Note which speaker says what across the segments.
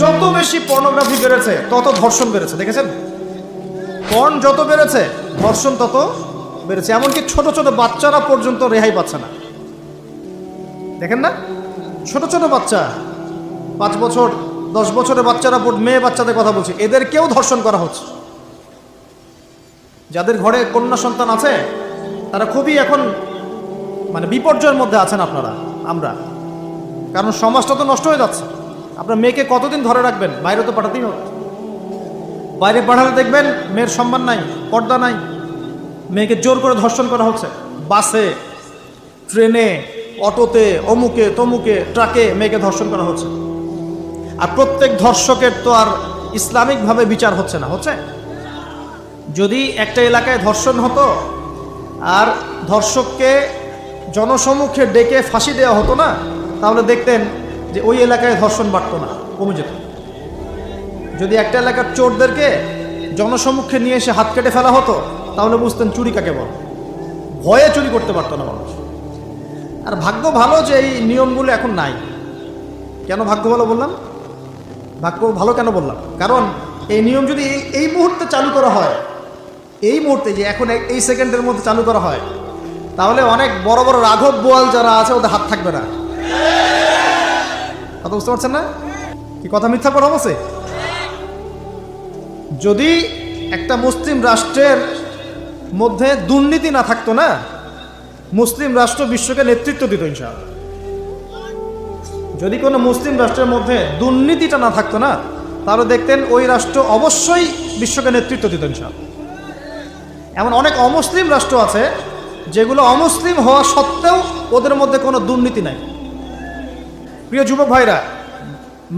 Speaker 1: যত বেশি পর্নোগ্রাফি বেড়েছে, তত ধর্ষণ বেড়েছে, দেখেছেন? পর্ন যত বেড়েছে, ধর্ষণ তত বেড়েছে, এমনকি ছোট ছোট বাচ্চারা পর্যন্ত রেহাই পাচ্ছে না। দেখেন না? ছোট ছোট বাচ্চা, পাঁচ বছর, দশ বছরের বাচ্চারা মেয়ে বাচ্চাদের কথা বলছি, এদেরকেও ধর্ষণ করা হচ্ছে। যাদের ঘরে কন্যা সন্তান আছে, তারা খুবই এখন মানে বিপর্যয়ের মধ্যে আছেন আপনারা, আমরা। কারণ সমাজটা তো নষ্ট হয়ে যাচ্ছে। আপনার মেয়েকে কতদিন ধরে রাখবেন? বাইরে তো পাঠাতেই হবে। বাইরে পাঠালে দেখবেন মেয়ের সম্মান নাই, পর্দা নাই। মেয়েকে জোর করে ধর্ষণ করা হচ্ছে। বাসে, ট্রেনে, অটোতে, অমুকে, তমুকে, ট্রাকে মেয়েকে ধর্ষণ করা হচ্ছে। আর প্রত্যেক ধর্ষকের তো আর ইসলামিকভাবে বিচার হচ্ছে না, হচ্ছে? যদি একটা এলাকায় ধর্ষণ হতো, আর ধর্ষককে জনসমুখে ডেকে ফাঁসি দেওয়া হতো না, তাহলে দেখতেন যে ওই এলাকায় ধর্ষণ বাড়তো না, কমে যেত। যদি একটা এলাকার চোরদেরকে জনসম্মুখে নিয়ে এসে হাত কেটে ফেলা হতো, তাহলে বুঝতেন চুরি কাকে বল। ভয়ে চুরি করতে পারতো না মানুষ। আর ভাগ্য ভালো যে এই নিয়মগুলো এখন নাই। কেন ভাগ্য ভালো বললাম? ভাগ্য ভালো কেন বললাম? কারণ এই নিয়ম যদি এই- মুহূর্তে চালু করা হয়, এই মুহূর্তে যে এখন এই সেকেন্ডের মধ্যে চালু করা হয়, তাহলে অনেক বড় বড় রাঘব বোয়াল যারা আছে, ওদের হাত থাকবে না। কথা বুঝতে পারছেন না? কি কথা মিথ্যা কথা বলছে? যদি একটা মুসলিম রাষ্ট্রের মধ্যে দুর্নীতি না থাকতো না, মুসলিম রাষ্ট্র বিশ্বকে নেতৃত্ব দিত ইনশাআল্লাহ। যদি কোনো মুসলিম রাষ্ট্রের মধ্যে দুর্নীতিটা না থাকতো না, তাহলে দেখতেন ওই রাষ্ট্র অবশ্যই বিশ্বকে নেতৃত্ব দিত ইনশাআল্লাহ। এমন অনেক অমুসলিম রাষ্ট্র আছে, যেগুলো অমুসলিম হওয়া সত্ত্বেও ওদের মধ্যে কোনো দুর্নীতি নাই। প্রিয় যুবক ভাইরা,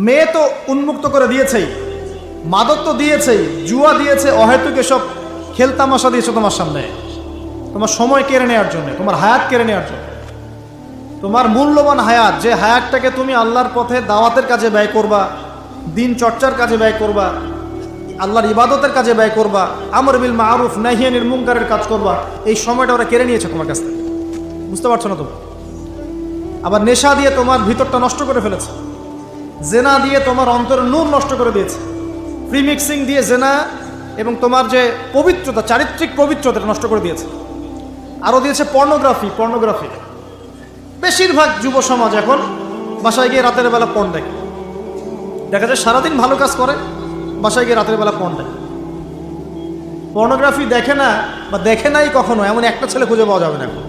Speaker 1: মেয়ে তো উন্মুক্ত করে দিয়েছেই, মাদক তো দিয়েছেই, জুয়া দিয়েছে, অহেতুক এসব খেলতামাশা দিয়েছে তোমার সামনে। তোমার সময় কেড়ে নেওয়ার জন্য, তোমার হায়াত কেড়ে নেওয়ার জন্য। তোমার মূল্যবান হায়াত, যে হায়াতটাকে তুমি আল্লাহর পথে দাওয়াতের কাজে ব্যয় করবা, দিন চর্চার কাজে ব্যয় করবা, আল্লাহর ইবাদতের কাজে ব্যয় করবা, আমর বিল মা মারুফ নাহিয়ানির মুঙ্কারের কাজ করবা, এই সময়টা ওরা কেড়ে নিয়েছে তোমার কাছ থেকে। বুঝতে পারছ না তুমি আবার নেশা দিয়ে তোমার ভিতরটা নষ্ট করে ফেলেছে। জেনা দিয়ে তোমার অন্তরের নূর নষ্ট করে দিয়েছে। প্রিমিক্সিং দিয়ে জেনা এবং তোমার যে পবিত্রতা, চারিত্রিক পবিত্রতা নষ্ট করে দিয়েছে। আরও দিয়েছে পর্নোগ্রাফি পর্নোগ্রাফি। বেশিরভাগ যুব সমাজ এখন বাসায় গিয়ে রাতের বেলা পণ দেখে। দেখা যায় সারাদিন ভালো কাজ করে, বাসায় গিয়ে রাতের বেলা পণ দেখে। পর্নোগ্রাফি দেখে না বা দেখে নাই কখনো, এমন একটা ছেলে খুঁজে পাওয়া যাবে না এখন।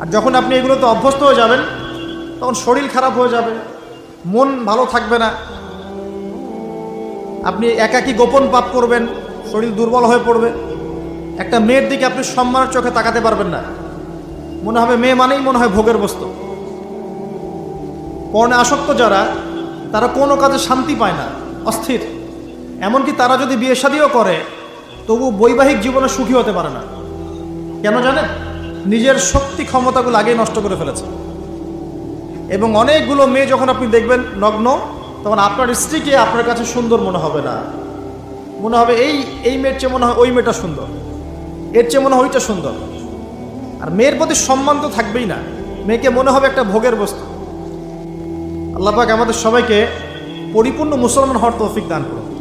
Speaker 1: আর যখন আপনি এগুলোতে অভ্যস্ত হয়ে যাবেন, তখন শরীর খারাপ হয়ে যাবে, মন ভালো থাকবে না। আপনি একাকী গোপন পাপ করবেন, শরীর দুর্বল হয়ে পড়বে। একটা মেয়ের দিকে আপনি সম্মানের চোখে তাকাতে পারবেন না। মনে হবে মেয়ে মানেই মনে হয় ভোগের বস্তু। পর্ণে আসক্ত যারা, তারা কোনো কাজে শান্তি পায় না, অস্থির। এমনকি তারা যদি বিয়ে শাদিও করে, তবু বৈবাহিক জীবনে সুখী হতে পারে না। কেন জানেন? নিজের শক্তি ক্ষমতাগুলো আগেই নষ্ট করে ফেলেছে। এবং অনেকগুলো মেয়ে যখন আপনি দেখবেন নগ্ন, তখন আপনার স্ত্রীকে আপনার কাছে সুন্দর মনে হবে না। মনে হবে এই এই মেয়ের চেয়ে মনে হয় ওই মেয়েটা সুন্দর, এর চেয়ে মনে হয় ওইটা সুন্দর। আর মেয়ের প্রতি সম্মান তো থাকবেই না। মেয়েকে মনে হবে একটা ভোগের বস্তু। আল্লাহ পাক আমাদের সবাইকে পরিপূর্ণ মুসলমান হওয়ার তৌফিক দান করুন।